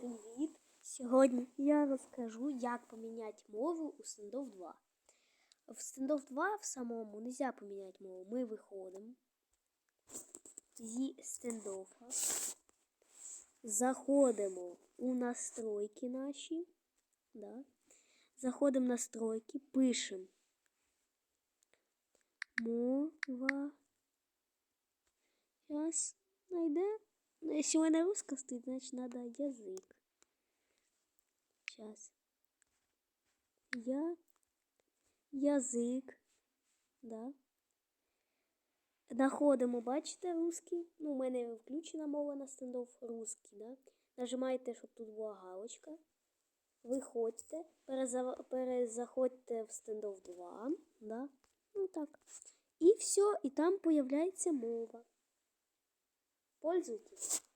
Привіт! Сьогодні я розкажу, як поміняти мову у Standoff 2. В Standoff 2 в самому не можна поміняти мову. Ми виходимо зі стендофа, заходимо у настройки наші. Да. Заходимо в настройки, пишемо мова. Зараз знайде. Если у меня русская стоит, значит надо язык. Сейчас. Я. Язик. Да. Находимо, бачите, русский. Ну, у мене включена мова на стендов русский, да. Нажимаєте, щоб тут була галочка. Виходьте, переза- перезаходьте в стендов 2, да. Ну так. І все, і там появляється мова. Пользуйтесь.